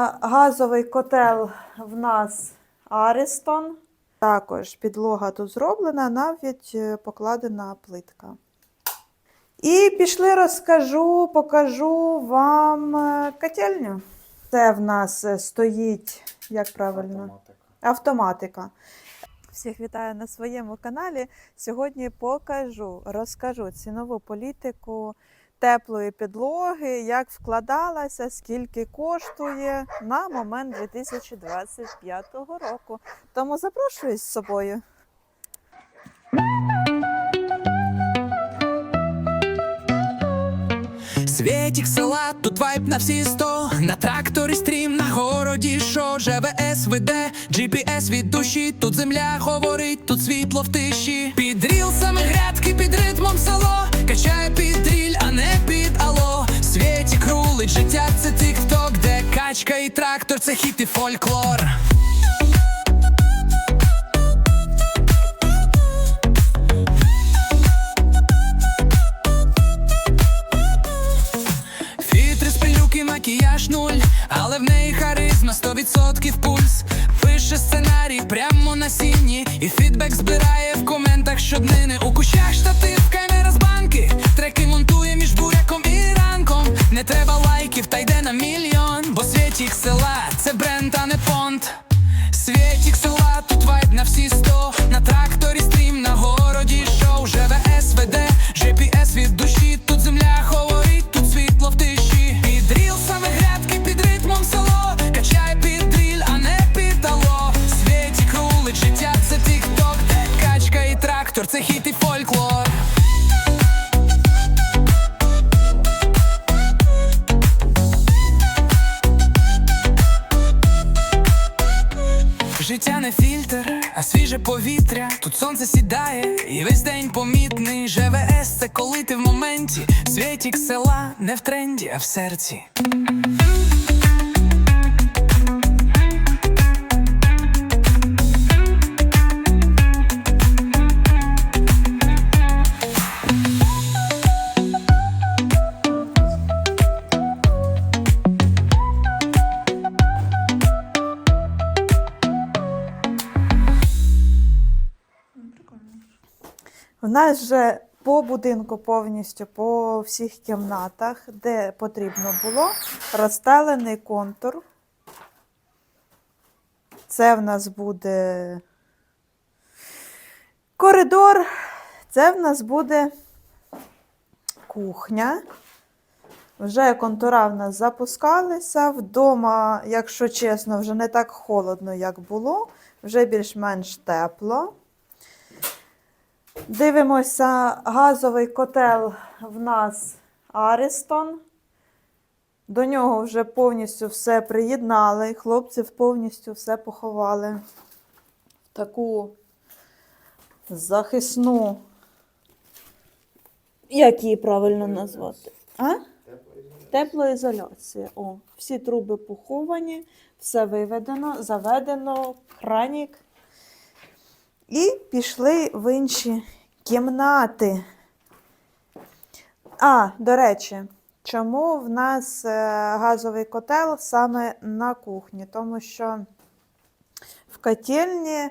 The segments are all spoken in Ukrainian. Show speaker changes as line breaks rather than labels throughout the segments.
Газовий котел в нас Аристон. Також підлога тут зроблена, навіть е, покладена плитка. І пішли, розкажу, покажу вам е, котельню. Це в нас е, стоїть, як правильно?
Автоматика.
Автоматика. Всіх вітаю на своєму каналі. Сьогодні покажу, розкажу цінову політику теплої підлоги, як вкладалася, скільки коштує на момент 2025 року. Тому запрошую з собою.
Світік села, тут вайб на всі сто. На тракторі стрім, на городі шо? ЖВС веде, GPS від душі, тут земля говорить, тут світло в тиші. Під рілсами грядки, під ритмом село де качка і трактор, це хіт і фольклор Фітри з пилюки, макіяж нуль, але в неї харизма 100% пульс. Пише сценарій прямо на сіні, і фідбек збирає в коментах щоднини. І це хіт і фольклор Життя не фільтр, а свіже повітря. Тут сонце сідає, і весь день помітний. ЖВС це коли ти в моменті. Світік села не в тренді, а в серці.
Нас вже по будинку повністю по всіх кімнатах, де потрібно було, розстелений контур. Це в нас буде коридор, це в нас буде кухня. Вже контура в нас запускалися. Вдома, якщо чесно, вже не так холодно, як було, вже більш-менш тепло. Дивимося, газовий котел в нас Аристон. До нього вже повністю все приєднали. Хлопці повністю все поховали в таку захисну. Як її правильно назвати? А? Теплоізоляція. О, всі труби поховані, все виведено, заведено, кранік. І пішли в інші кімнати. А, до речі, чому в нас е, газовий котел саме на кухні? Тому що в котельні,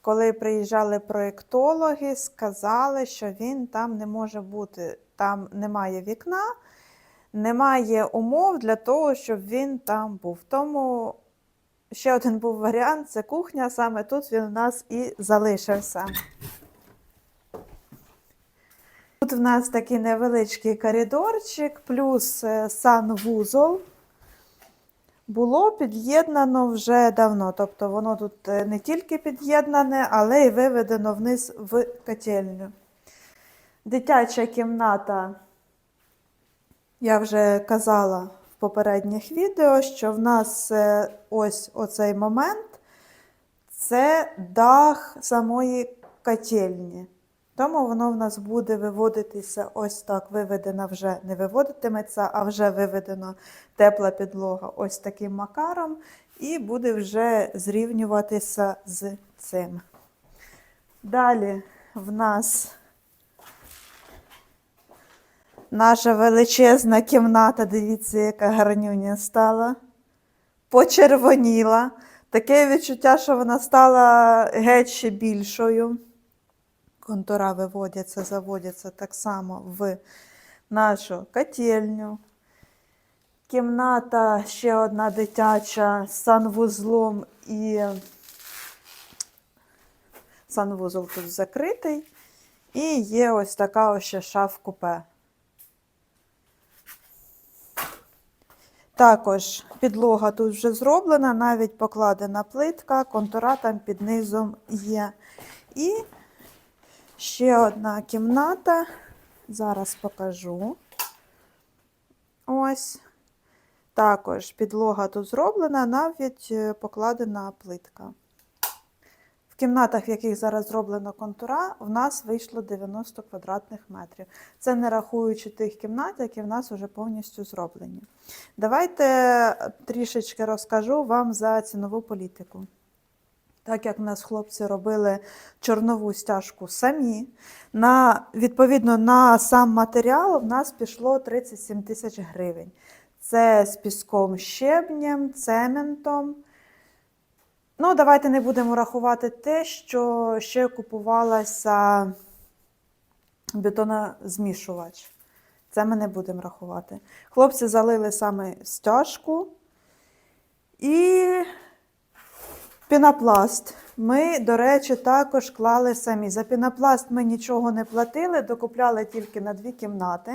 коли приїжджали проєктологи, сказали, що він там не може бути, там немає вікна, немає умов для того, щоб він там був. Тому ще один був варіант це кухня, саме тут він у нас і залишився. Тут в нас такий невеличкий коридорчик, плюс е, санвузол. Було під'єднано вже давно. Тобто воно тут е, не тільки під'єднане, але й виведено вниз в котельню. Дитяча кімната, я вже казала попередніх відео, що в нас е, ось оцей момент це дах самої котельні. Тому воно в нас буде виводитися ось так, виведена вже не виводитиметься, а вже виведена тепла підлога ось таким макаром, і буде вже зрівнюватися з цим. Далі в нас наша величезна кімната, дивіться, яка гарнюня стала. почервоніла. Таке відчуття, що вона стала геть ще більшою. Контура виводяться, заводяться так само в нашу котельню. Кімната ще одна дитяча з санвузлом і санвузол тут закритий. І є ось така ось ще шаф-купе. Також підлога тут вже зроблена, навіть покладена плитка, контура там під низом є. І ще одна кімната. Зараз покажу. Ось. Також підлога тут зроблена, навіть е, покладена плитка. Кімнатах, в яких зараз зроблено контура, в нас вийшло 90 квадратних метрів. Це не рахуючи тих кімнат, які в нас вже повністю зроблені. Давайте трішечки розкажу вам за цінову політику. Так як в нас хлопці робили чорнову стяжку самі, на, відповідно на сам матеріал в нас пішло 37 тисяч гривень. Це з піском щебнем, цементом. Ну, давайте не будемо рахувати те, що ще купувалася бетонозмішувач. Це ми не будемо рахувати. Хлопці залили саме стяжку і пінопласт. Ми, до речі, також клали самі. За пінопласт ми нічого не платили, докупляли тільки на дві кімнати.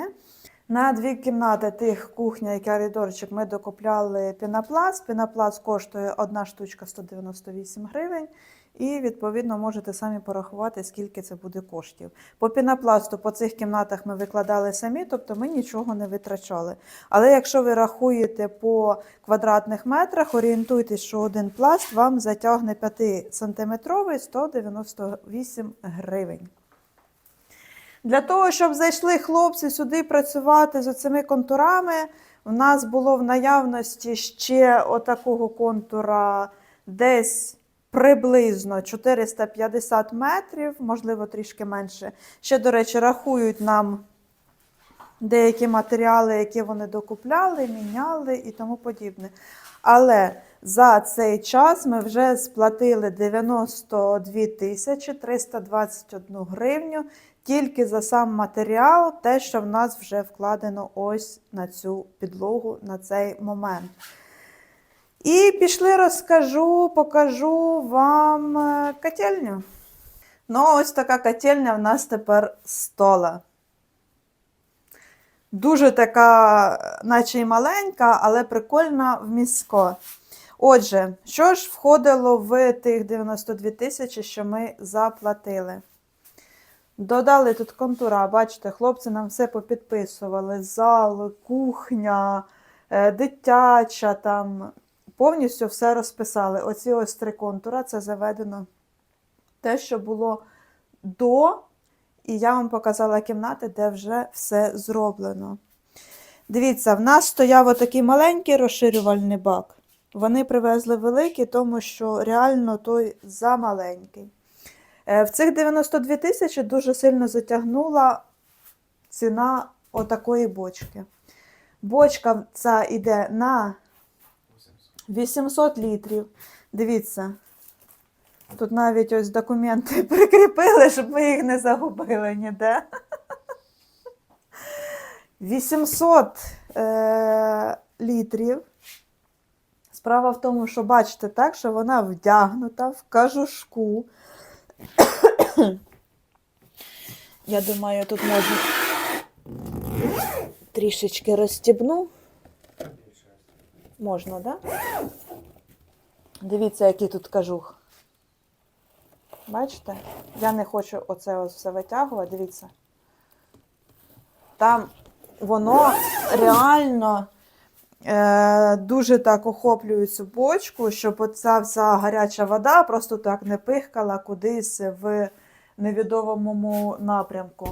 На дві кімнати тих кухня і коридорчик ми докупляли пінопласт. Пінопласт коштує одна штучка 198 гривень. І, відповідно, можете самі порахувати, скільки це буде коштів. По пінопласту по цих кімнатах ми викладали самі, тобто ми нічого не витрачали. Але якщо ви рахуєте по квадратних метрах, орієнтуйтесь, що один пласт вам затягне 5-сантиметровий 198 гривень. Для того, щоб зайшли хлопці сюди працювати з оцими контурами, у нас було в наявності ще отакого контура десь приблизно 450 метрів, можливо, трішки менше. Ще, до речі, рахують нам деякі матеріали, які вони докупляли, міняли і тому подібне. Але за цей час ми вже сплатили 92 тисячі 321 гривню тільки за сам матеріал, те, що в нас вже вкладено ось на цю підлогу на цей момент. І пішли, розкажу, покажу вам е, котельню. Ну, ось така котельня в нас тепер стола. Дуже така, наче й маленька, але прикольна в місько. Отже, що ж входило в тих 92 тисячі, що ми заплатили? Додали тут контура, бачите, хлопці нам все попідписували: зал, кухня, е, дитяча там. Повністю все розписали. Оці ось три контура це заведено те, що було до, і я вам показала кімнати, де вже все зроблено. Дивіться, в нас стояв отакий маленький розширювальний бак. Вони привезли великий, тому що реально той замаленький. Е, В цих 92 тисячі дуже сильно затягнула ціна отакої бочки. Бочка ця йде на 800 літрів. Дивіться, тут навіть ось документи прикріпили, щоб ми їх не загубили ніде. 800 е- літрів. Справа в тому, що бачите, так, що вона вдягнута в кажушку. Я думаю, тут можна трішечки розстібну. Можна, так? Да? Дивіться, який тут кажух. Бачите? Я не хочу оце все витягувати, дивіться. Там воно реально дуже так охоплює цю бочку, щоб оця вся гаряча вода просто так не пихкала кудись в невідомому напрямку.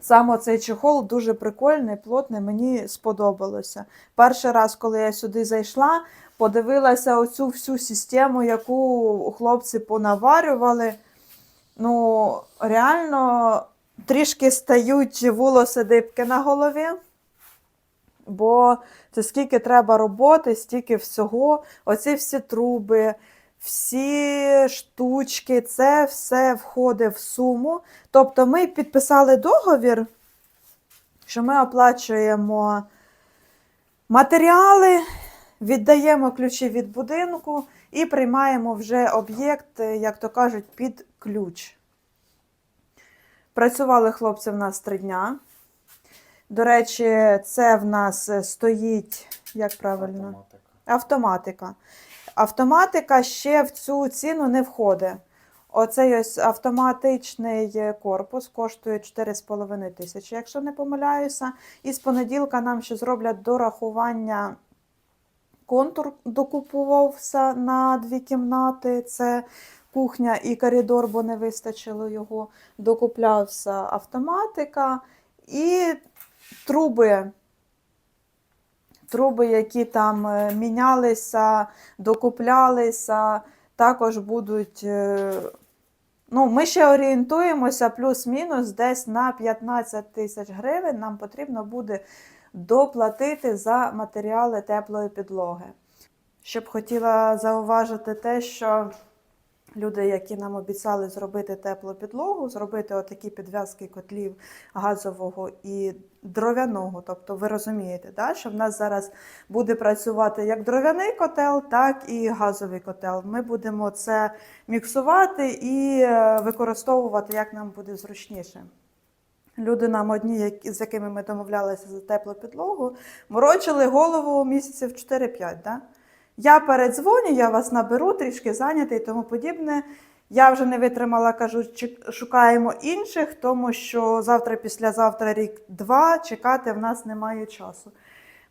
Саме цей чехол дуже прикольний, плотний, мені сподобалося. Перший раз, коли я сюди зайшла, подивилася оцю всю систему, яку хлопці понаварювали. Ну, реально трішки стають волоси дибки на голові. Бо це скільки треба роботи, стільки всього, оці всі труби, всі штучки, це все входить в суму. Тобто ми підписали договір, що ми оплачуємо матеріали, віддаємо ключі від будинку і приймаємо вже об'єкт, як то кажуть, під ключ. Працювали хлопці в нас три дня. До речі, це в нас е, стоїть, як правильно?
Автоматика.
Автоматика. Автоматика ще в цю ціну не входить. Оцей ось автоматичний е, корпус коштує 4,5 тисячі, якщо не помиляюся. І з понеділка нам ще зроблять дорахування. Контур докупувався на дві кімнати. Це кухня і коридор, бо не вистачило його. Докуплявся автоматика і труби. Труби, які там е, мінялися, докуплялися, також будуть. е, Ну, ми ще орієнтуємося плюс-мінус десь на 15 тисяч гривень. Нам потрібно буде доплатити за матеріали теплої підлоги. Ще б хотіла зауважити те, що люди, які нам обіцяли зробити теплу підлогу, зробити отакі підв'язки котлів газового і дров'яного. Тобто, ви розумієте, да, що в нас зараз буде працювати як дров'яний котел, так і газовий котел. Ми будемо це міксувати і е, використовувати, як нам буде зручніше. Люди нам одні, з якими ми домовлялися за теплу підлогу, морочили голову місяців 4-5. Да? Я передзвоню, я вас наберу, трішки зайнятий і тому подібне. Я вже не витримала, кажу, «Чек- шукаємо інших, тому що завтра, післязавтра, рік-два чекати в нас немає часу.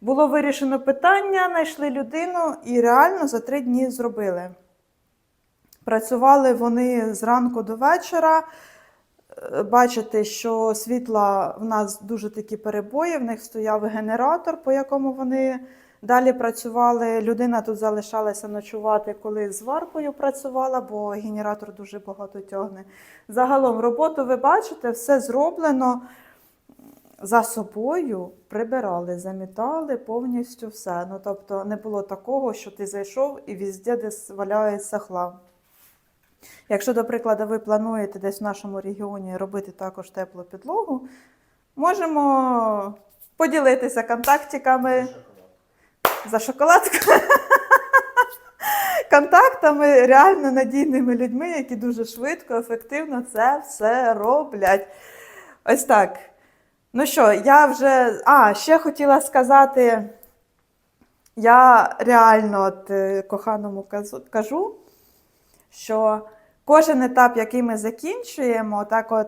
Було вирішено питання, знайшли людину і реально за три дні зробили. Працювали вони зранку до вечора. Е, Бачите, що світла в нас дуже такі перебої, в них стояв генератор, по якому вони далі працювали. Людина тут залишалася ночувати, коли з варкою працювала, бо генератор дуже багато тягне. Загалом роботу ви бачите, все зроблено за собою прибирали, замітали повністю все. Ну, тобто не було такого, що ти зайшов і везде десь валяється хлам. Якщо, до прикладу, ви плануєте десь в нашому регіоні робити також теплу підлогу, можемо поділитися контактиками за шоколадку. Контактами реально надійними людьми, які дуже швидко, ефективно це все роблять. Ось так. Ну що, я вже. А, ще хотіла сказати, я реально от, е, коханому кажу, що кожен етап, який ми закінчуємо, так от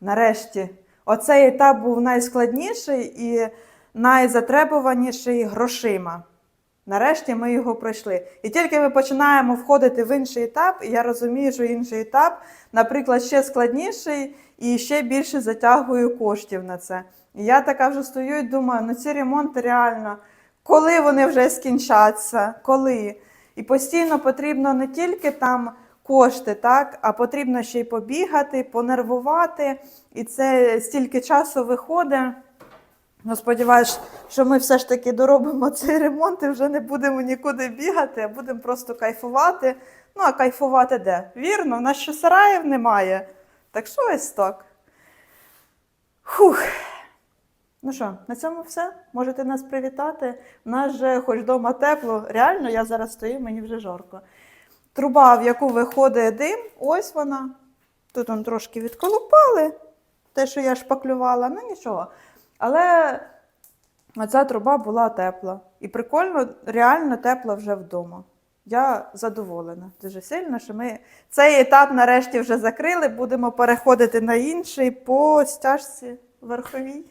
нарешті, оцей етап був найскладніший і найзатребуваніший грошима. Нарешті ми його пройшли. І тільки ми починаємо входити в інший етап, і я розумію, що інший етап, наприклад, ще складніший і ще більше затягую коштів на це. І я така вже стою і думаю, ну ці ремонти реально, коли вони вже скінчаться, коли? І постійно потрібно не тільки там кошти, так, а потрібно ще й побігати, понервувати. І це стільки часу виходить. Ну, сподіваюсь, що ми все ж таки доробимо цей ремонт і вже не будемо нікуди бігати, а будемо просто кайфувати. Ну, а кайфувати де? Вірно, в нас ще сараїв немає. Так що ось так. Фух. Ну що, на цьому все. Можете нас привітати. У нас же хоч вдома тепло. Реально, я зараз стою, мені вже жарко. Труба, в яку виходить дим, ось вона. Тут он трошки відколупали, те, що я шпаклювала, ну нічого. Але оця труба була тепла. І прикольно, реально тепла вже вдома. Я задоволена дуже сильно, що ми цей етап нарешті вже закрили. Будемо переходити на інший по стяжці верховій.